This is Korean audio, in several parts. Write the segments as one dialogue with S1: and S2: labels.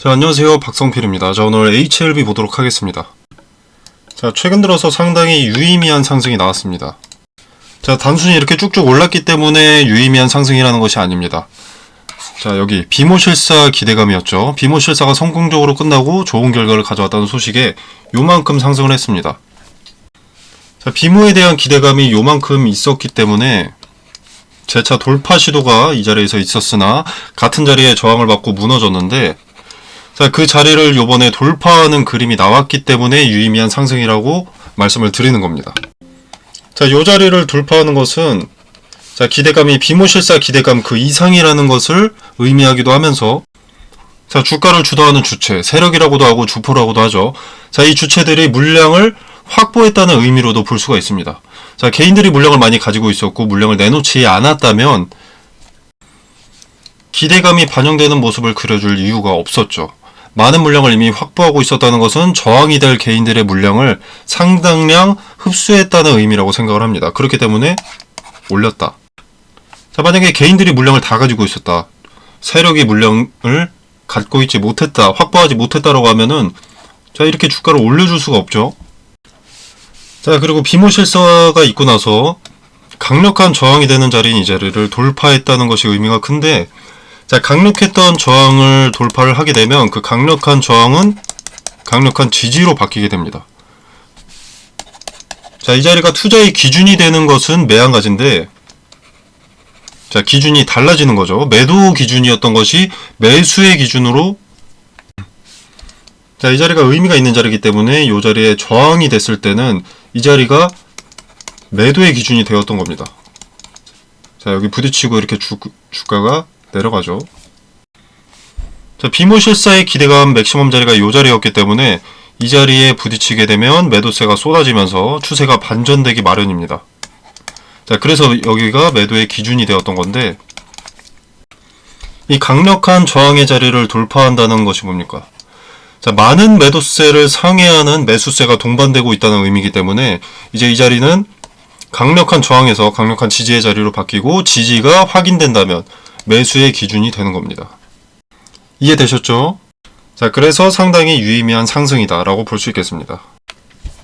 S1: 자, 안녕하세요. 박성필입니다. 자, 오늘 HLB 보도록 하겠습니다. 자, 최근 들어서 상당히 유의미한 상승이 나왔습니다. 자, 단순히 이렇게 쭉쭉 올랐기 때문에 유의미한 상승이라는 것이 아닙니다. 자, 여기 비모실사 기대감이었죠. 비모실사가 성공적으로 끝나고 좋은 결과를 가져왔다는 소식에 요만큼 상승을 했습니다. 자, 비모에 대한 기대감이 요만큼 있었기 때문에 재차 돌파 시도가 이 자리에서 있었으나 같은 자리에 저항을 받고 무너졌는데 자, 그 자리를 요번에 돌파하는 그림이 나왔기 때문에 유의미한 상승이라고 말씀을 드리는 겁니다. 자, 요 자리를 돌파하는 것은 자, 기대감이 비모실사 기대감 그 이상이라는 것을 의미하기도 하면서 자, 주가를 주도하는 주체, 세력이라고도 하고 주포라고도 하죠. 자, 이 주체들이 물량을 확보했다는 의미로도 볼 수가 있습니다. 자, 개인들이 물량을 많이 가지고 있었고 물량을 내놓지 않았다면 기대감이 반영되는 모습을 그려줄 이유가 없었죠. 많은 물량을 이미 확보하고 있었다는 것은 저항이 될 개인들의 물량을 상당량 흡수했다는 의미라고 생각을 합니다. 그렇기 때문에 올렸다. 자, 만약에 개인들이 물량을 다 가지고 있었다. 세력이 물량을 갖고 있지 못했다. 확보하지 못했다라고 하면은 자, 이렇게 주가를 올려줄 수가 없죠. 자, 그리고 비모 실사가 있고 나서 강력한 저항이 되는 자리인 이 자리를 돌파했다는 것이 의미가 큰데 자, 강력했던 저항을 돌파를 하게 되면 그 강력한 저항은 강력한 지지로 바뀌게 됩니다. 자, 이 자리가 투자의 기준이 되는 것은 매한가지인데 자, 기준이 달라지는 거죠. 매도 기준이었던 것이 매수의 기준으로 자, 이 자리가 의미가 있는 자리이기 때문에 이 자리에 저항이 됐을 때는 이 자리가 매도의 기준이 되었던 겁니다. 자, 여기 부딪히고 이렇게 주, 주가가 내려가죠. 자, 비모실사의 기대감 맥시멈 자리가 이 자리였기 때문에 이 자리에 부딪히게 되면 매도세가 쏟아지면서 추세가 반전되기 마련입니다. 자, 그래서 여기가 매도의 기준이 되었던 건데 이 강력한 저항의 자리를 돌파한다는 것이 뭡니까? 자, 많은 매도세를 상회하는 매수세가 동반되고 있다는 의미이기 때문에 이제 이 자리는 강력한 저항에서 강력한 지지의 자리로 바뀌고 지지가 확인된다면 매수의 기준이 되는 겁니다. 이해되셨죠? 자, 그래서 상당히 유의미한 상승이다라고 볼 수 있겠습니다.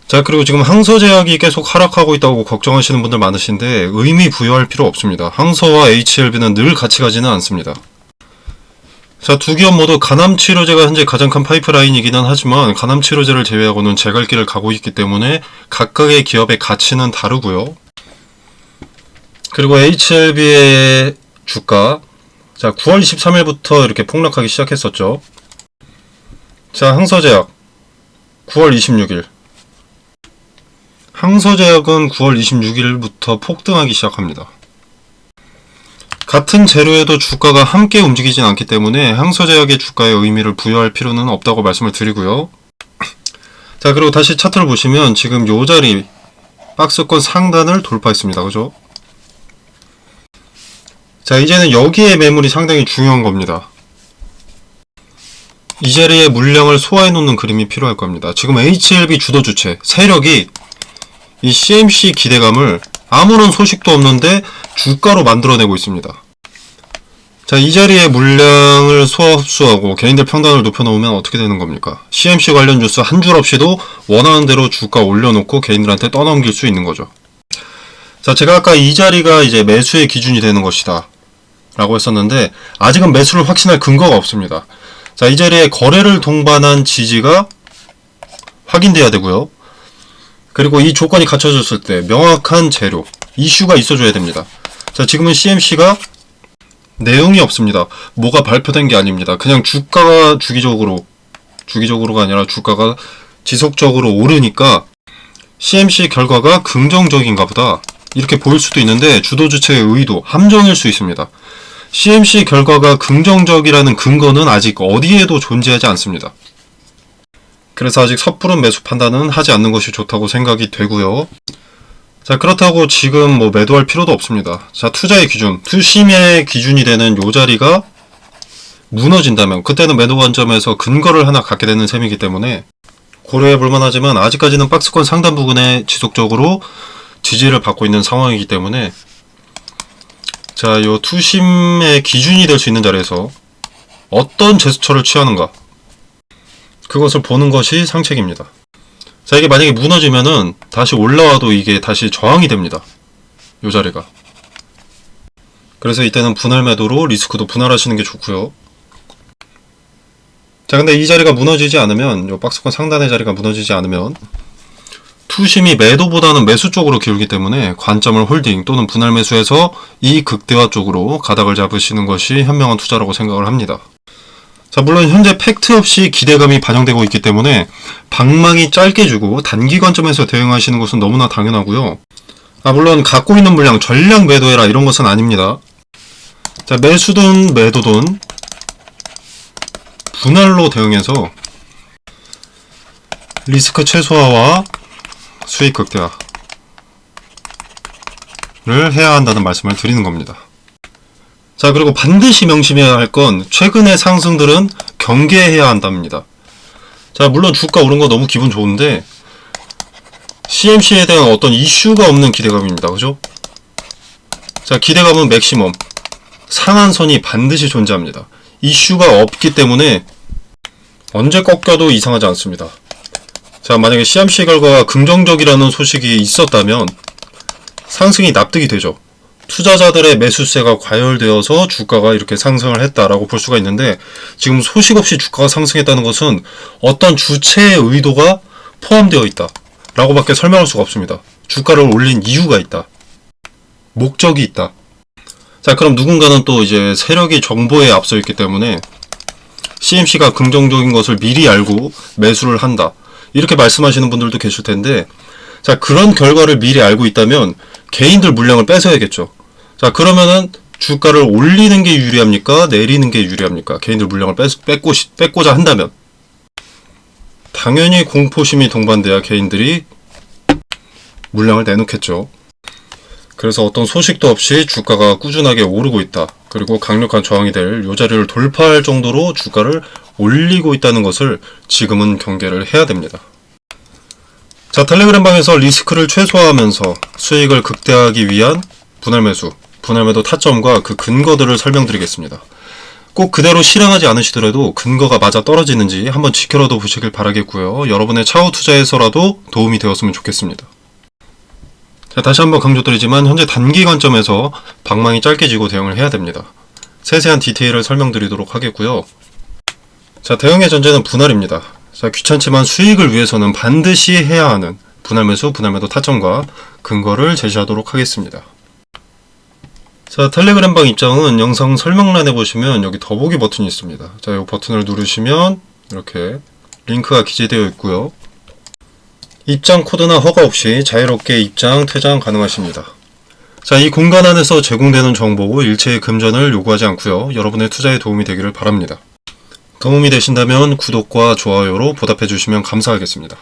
S1: 자, 그리고 지금 항서제약이 계속 하락하고 있다고 걱정하시는 분들 많으신데 의미 부여할 필요 없습니다. 항서와 HLB는 늘 같이 가지는 않습니다. 자, 두 기업 모두 간암 치료제가 현재 가장 큰 파이프라인이기는 하지만 간암 치료제를 제외하고는 제갈 길을 가고 있기 때문에 각각의 기업의 가치는 다르고요. 그리고 HLB의 주가 자, 9월 23일부터 이렇게 폭락하기 시작했었죠. 자, 항서제약 9월 26일 항서제약은 9월 26일부터 폭등하기 시작합니다. 같은 재료에도 주가가 함께 움직이진 않기 때문에 항서제약의 주가에 의미를 부여할 필요는 없다고 말씀을 드리고요. 자, 그리고 다시 차트를 보시면 지금 요 자리 박스권 상단을 돌파했습니다. 그죠? 자, 이제는 여기에 매물이 상당히 중요한 겁니다. 이 자리에 물량을 소화해 놓는 그림이 필요할 겁니다. 지금 HLB 주도 주체, 세력이 이 CMC 기대감을 아무런 소식도 없는데 주가로 만들어내고 있습니다. 자, 이 자리에 물량을 소화 흡수하고 개인들 평단을 높여놓으면 어떻게 되는 겁니까? CMC 관련 뉴스 한 줄 없이도 원하는 대로 주가 올려놓고 개인들한테 떠넘길 수 있는 거죠. 자, 제가 아까 이 자리가 이제 매수의 기준이 되는 것이다. 라고 했었는데, 아직은 매수를 확신할 근거가 없습니다. 자, 이 자리에 거래를 동반한 지지가 확인돼야 되고요. 그리고 이 조건이 갖춰졌을 때 명확한 재료, 이슈가 있어줘야 됩니다. 자, 지금은 CMC가 내용이 없습니다. 뭐가 발표된 게 아닙니다. 그냥 주가가 주기적으로, 주기적으로가 아니라 주가가 지속적으로 오르니까 CMC 결과가 긍정적인가 보다. 이렇게 보일 수도 있는데 주도 주체의 의도, 함정일 수 있습니다. CMC 결과가 긍정적이라는 근거는 아직 어디에도 존재하지 않습니다. 그래서 아직 섣부른 매수 판단은 하지 않는 것이 좋다고 생각이 되고요. 자, 그렇다고 지금 뭐 매도할 필요도 없습니다. 자, 투자의 기준, 투심의 기준이 되는 요 자리가 무너진다면 그때는 매도 관점에서 근거를 하나 갖게 되는 셈이기 때문에 고려해 볼 만 하지만 아직까지는 박스권 상단 부근에 지속적으로 지지를 받고 있는 상황이기 때문에 자, 요 투심의 기준이 될 수 있는 자리에서 어떤 제스처를 취하는가 그것을 보는 것이 상책입니다. 자, 이게 만약에 무너지면은 다시 올라와도 이게 다시 저항이 됩니다. 요 자리가. 그래서 이때는 분할 매도로 리스크도 분할하시는 게 좋고요. 자, 근데 이 자리가 무너지지 않으면 요 박스권 상단의 자리가 무너지지 않으면 투심이 매도보다는 매수 쪽으로 기울기 때문에 관점을 홀딩 또는 분할 매수해서 이 극대화 쪽으로 가닥을 잡으시는 것이 현명한 투자라고 생각을 합니다. 자, 물론 현재 팩트 없이 기대감이 반영되고 있기 때문에 방망이 짧게 주고 단기 관점에서 대응하시는 것은 너무나 당연하고요. 아, 물론 갖고 있는 물량 전량 매도해라 이런 것은 아닙니다. 자, 매수든 매도든 분할로 대응해서 리스크 최소화와 수익 극대화를 해야 한다는 말씀을 드리는 겁니다. 자, 그리고 반드시 명심해야 할 건 최근의 상승들은 경계해야 한답니다. 자, 물론 주가 오른 거 너무 기분 좋은데 CMC에 대한 어떤 이슈가 없는 기대감입니다. 그죠? 자, 기대감은 맥시멈. 상한선이 반드시 존재합니다. 이슈가 없기 때문에 언제 꺾여도 이상하지 않습니다. 자, 만약에 CMC 결과가 긍정적이라는 소식이 있었다면 상승이 납득이 되죠. 투자자들의 매수세가 과열되어서 주가가 이렇게 상승을 했다라고 볼 수가 있는데 지금 소식 없이 주가가 상승했다는 것은 어떤 주체의 의도가 포함되어 있다. 라고 밖에 설명할 수가 없습니다. 주가를 올린 이유가 있다. 목적이 있다. 자, 그럼 누군가는 또 이제 세력이 정보에 앞서 있기 때문에 CMC가 긍정적인 것을 미리 알고 매수를 한다. 이렇게 말씀하시는 분들도 계실 텐데, 자, 그런 결과를 미리 알고 있다면 개인들 물량을 뺏어야겠죠. 자, 그러면은 주가를 올리는 게 유리합니까? 내리는 게 유리합니까? 개인들 물량을 뺏, 뺏고, 싶- 뺏고자 한다면. 당연히 공포심이 동반돼야 개인들이 물량을 내놓겠죠. 그래서 어떤 소식도 없이 주가가 꾸준하게 오르고 있다. 그리고 강력한 저항이 될 요 자리를 돌파할 정도로 주가를 올리고 있다는 것을 지금은 경계를 해야 됩니다. 자, 텔레그램 방에서 리스크를 최소화하면서 수익을 극대화하기 위한 분할 매수, 분할 매도 타점과 그 근거들을 설명드리겠습니다. 꼭 그대로 실행하지 않으시더라도 근거가 맞아 떨어지는지 한번 지켜라도 보시길 바라겠고요. 여러분의 차후 투자에서라도 도움이 되었으면 좋겠습니다. 자, 다시 한번 강조드리지만 현재 단기 관점에서 방망이 짧게 지고 대응을 해야 됩니다. 세세한 디테일을 설명드리도록 하겠고요. 자, 대응의 전제는 분할입니다. 자, 귀찮지만 수익을 위해서는 반드시 해야 하는 분할 매수, 분할 매도 타점과 근거를 제시하도록 하겠습니다. 자, 텔레그램방 입장은 영상 설명란에 보시면 여기 더보기 버튼이 있습니다. 자, 이 버튼을 누르시면 이렇게 링크가 기재되어 있고요. 입장 코드나 허가 없이 자유롭게 입장, 퇴장 가능하십니다. 자, 이 공간 안에서 제공되는 정보 일체의 금전을 요구하지 않고요. 여러분의 투자에 도움이 되기를 바랍니다. 도움이 되신다면 구독과 좋아요로 보답해 주시면 감사하겠습니다.